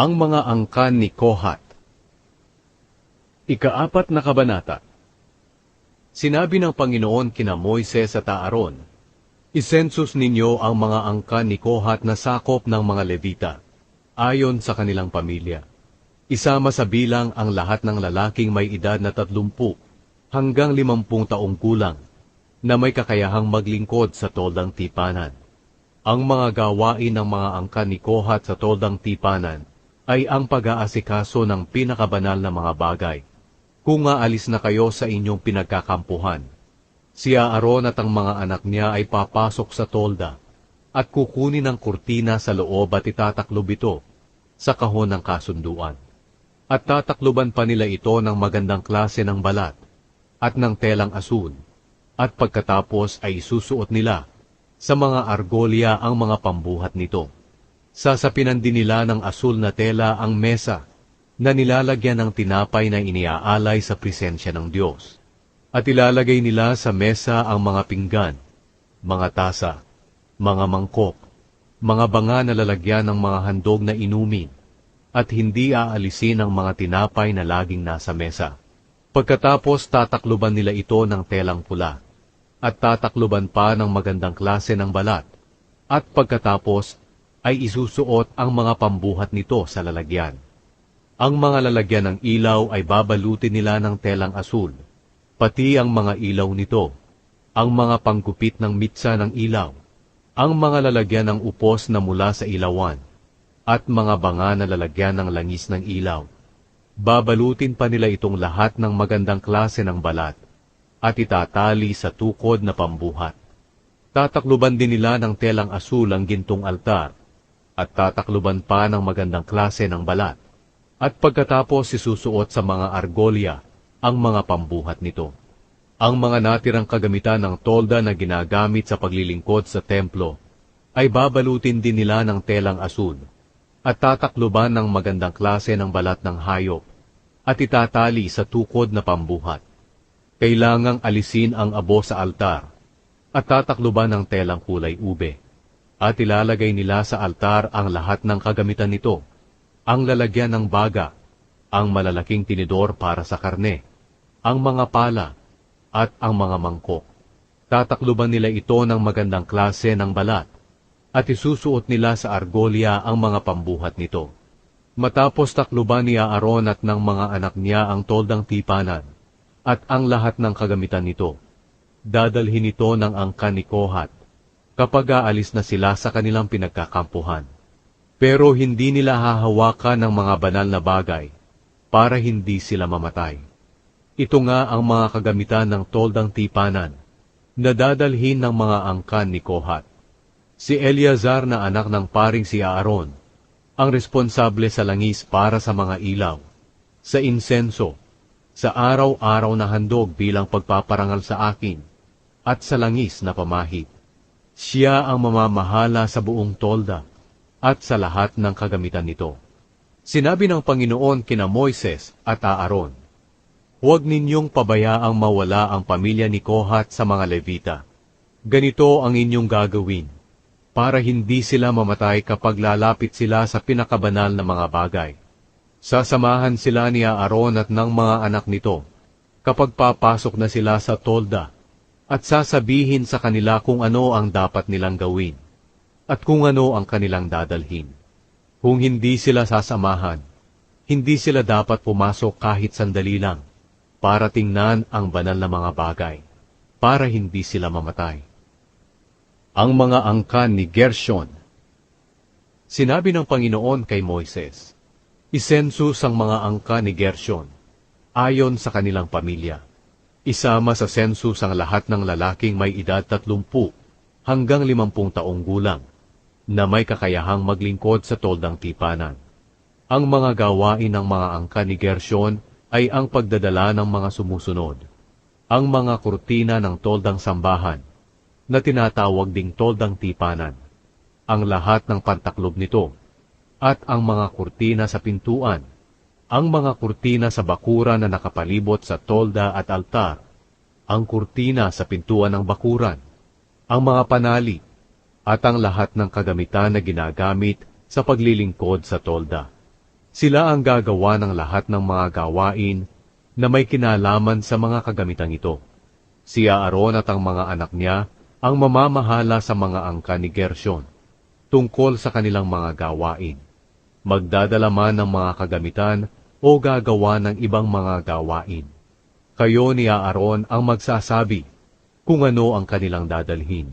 Ang mga angkan ni Kohat Ikaapat na kabanata Sinabi ng Panginoon kina Moises at Aaron, Isensus ninyo ang mga angkan ni Kohat na sakop ng mga Levita, ayon sa kanilang pamilya. Isama sa bilang ang lahat ng lalaking may edad na tatlumpu hanggang limampung taong kulang na may kakayahang maglingkod sa toldang tipanan. Ang mga gawain ng mga angkan ni Kohat sa toldang tipanan ay ang pag-aasikaso ng pinakabanal na mga bagay. Kung aalis na kayo sa inyong pinagkakampuhan, si Aaron at ang mga anak niya ay papasok sa tolda at kukunin ang kurtina sa loob at itataklob ito sa kahon ng kasunduan. At tatakluban pa nila ito ng magandang klase ng balat at ng telang asul, at pagkatapos ay isusuot nila sa mga argolya ang mga pambuhat nito. Sasapinan din nila ng asul na tela ang mesa na nilalagyan ng tinapay na iniaalay sa presensya ng Diyos. At ilalagay nila sa mesa ang mga pinggan, mga tasa, mga mangkok, mga banga na lalagyan ng mga handog na inumin, at hindi aalisin ang mga tinapay na laging nasa mesa. Pagkatapos tatakluban nila ito ng telang pula, at tatakluban pa ng magandang klase ng balat, at pagkatapos ay isusuot ang mga pambuhat nito sa lalagyan. Ang mga lalagyan ng ilaw ay babalutin nila ng telang asul, pati ang mga ilaw nito, ang mga panggupit ng mitsa ng ilaw, ang mga lalagyan ng upos na mula sa ilawan, at mga banga na lalagyan ng langis ng ilaw. Babalutin pa nila itong lahat ng magandang klase ng balat, at itatali sa tukod na pambuhat. Tatakluban din nila ng telang asul ang gintong altar, at tatakluban pa ng magandang klase ng balat. At pagkatapos isusuot sa mga argolya ang mga pambuhat nito. Ang mga natirang kagamitan ng tolda na ginagamit sa paglilingkod sa templo ay babalutin din nila ng telang asul at tatakluban ng magandang klase ng balat ng hayop at itatali sa tukod na pambuhat. Kailangang alisin ang abo sa altar at tatakluban ng telang kulay ube at ilalagay nila sa altar ang lahat ng kagamitan nito, ang lalagyan ng baga, ang malalaking tinidor para sa karne, ang mga pala, at ang mga mangkok. Tatakluban nila ito ng magandang klase ng balat, at isusuot nila sa argolya ang mga pambuhat nito. Matapos takluban ni Aaron at ng mga anak niya ang toldang tipanan, at ang lahat ng kagamitan nito, dadalhin ito ng angkan ni Kohat, kapag aalis na sila sa kanilang pinagkakampuhan. Pero hindi nila hahawakan ng mga banal na bagay, para hindi sila mamatay. Ito nga ang mga kagamitan ng toldang tipanan, na dadalhin ng mga angkan ni Kohat. Si Eleazar na anak ng paring si Aaron, ang responsable sa langis para sa mga ilaw, sa insenso, sa araw-araw na handog bilang pagpaparangal sa akin, at sa langis na pamahid. Siya ang mamamahala sa buong tolda at sa lahat ng kagamitan nito. Sinabi ng Panginoon kina Moises at Aaron, Huwag ninyong pabayaang mawala ang pamilya ni Kohat sa mga Levita. Ganito ang inyong gagawin para hindi sila mamatay kapag lalapit sila sa pinakabanal na mga bagay. Sasamahan sila ni Aaron at ng mga anak nito kapag papasok na sila sa tolda at sasabihin sa kanila kung ano ang dapat nilang gawin at kung ano ang kanilang dadalhin. Kung hindi sila sasamahan, hindi sila dapat pumasok kahit sandali lang para tingnan ang banal na mga bagay, para hindi sila mamatay ang mga angkan ni Gershon. Sinabi ng Panginoon kay Moises, Isensus ang mga angkan ni Gershon, ayon sa kanilang pamilya. Isama sa sensus ang lahat ng lalaking may edad tatlumpu hanggang limampung taong gulang, na may kakayahang maglingkod sa toldang tipanan. Ang mga gawain ng mga angkan ni Gershon ay ang pagdadala ng mga sumusunod, ang mga kurtina ng toldang sambahan, na tinatawag ding toldang tipanan, ang lahat ng pantaklob nito, at ang mga kurtina sa pintuan, ang mga kurtina sa bakuran na nakapalibot sa tolda at altar, ang kurtina sa pintuan ng bakuran, ang mga panali, at ang lahat ng kagamitan na ginagamit sa paglilingkod sa tolda. Sila ang gagawa ng lahat ng mga gawain na may kinalaman sa mga kagamitang ito. Si Aaron at ang mga anak niya ang mamamahala sa mga angka ni Gershon tungkol sa kanilang mga gawain. Magdadala man ng mga kagamitan o gagawa ng ibang mga gawain. Kayo ni Aaron ang magsasabi kung ano ang kanilang dadalhin.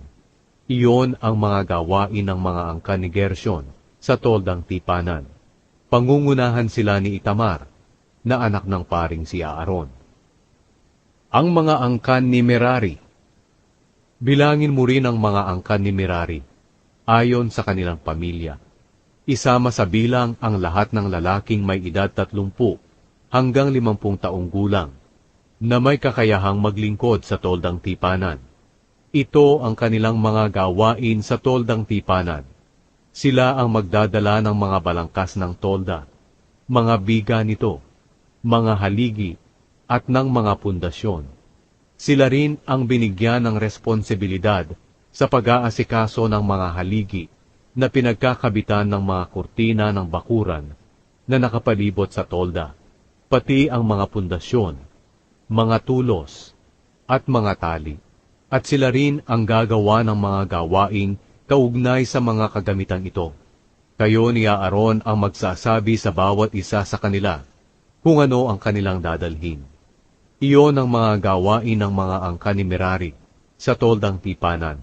Iyon ang mga gawain ng mga angka ni Gershon sa toldang tipanan. Pangungunahan sila ni Itamar, na anak ng paring si Aaron. Ang mga angkan ni Merari Bilangin mo rin ang mga angkan ni Merari, ayon sa kanilang pamilya. Isama sa bilang ang lahat ng lalaking may edad tatlumpu hanggang limampung taong gulang, na may kakayahang maglingkod sa toldang tipanan. Ito ang kanilang mga gawain sa toldang tipanan. Sila ang magdadala ng mga balangkas ng tolda, mga biga nito, mga haligi, at ng mga pundasyon. Sila rin ang binigyan ng responsibilidad sa pag-aasikaso ng mga haligi na pinagkakabitan ng mga kurtina ng bakuran na nakapalibot sa tolda, pati ang mga pundasyon, mga tulos, at mga tali. At sila rin ang gagawa ng mga gawaing kaugnay sa mga kagamitang ito. Kayo ni Aaron ang magsasabi sa bawat isa sa kanila kung ano ang kanilang dadalhin. Iyon ang mga gawain ng mga angka ni Merari sa toldang tipanan.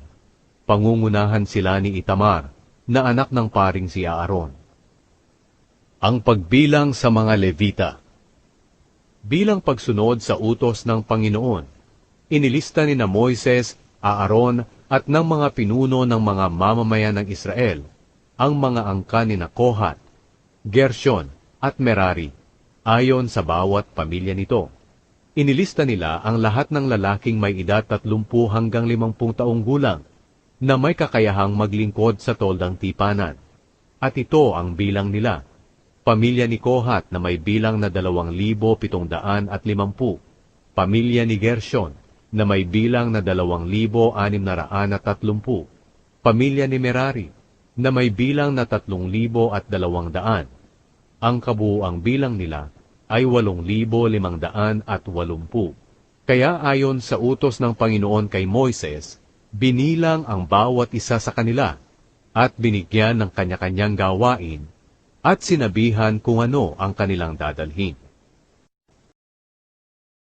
Pangungunahan sila ni Itamar, na anak ng paring si Aaron. Ang pagbilang sa mga Levita Bilang pagsunod sa utos ng Panginoon, inilista ni na Moises, Aaron at ng mga pinuno ng mga mamamayan ng Israel ang mga angka ni na Kohat, Gershon at Merari ayon sa bawat pamilya nito. Inilista nila ang lahat ng lalaking may edad 30 hanggang 50 taong gulang na may kakayahang maglingkod sa toldang tipanan. At ito ang bilang nila. Pamilya ni Kohat na may bilang na 2,750. Pamilya ni Gershon na may bilang na 2,630. Pamilya ni Merari na may bilang na 3,200. Ang kabuuang bilang nila ay 8,580. Kaya ayon sa utos ng Panginoon kay Moises, binilang ang bawat isa sa kanila at binigyan ng kanya-kanyang gawain at sinabihan kung ano ang kanilang dadalhin.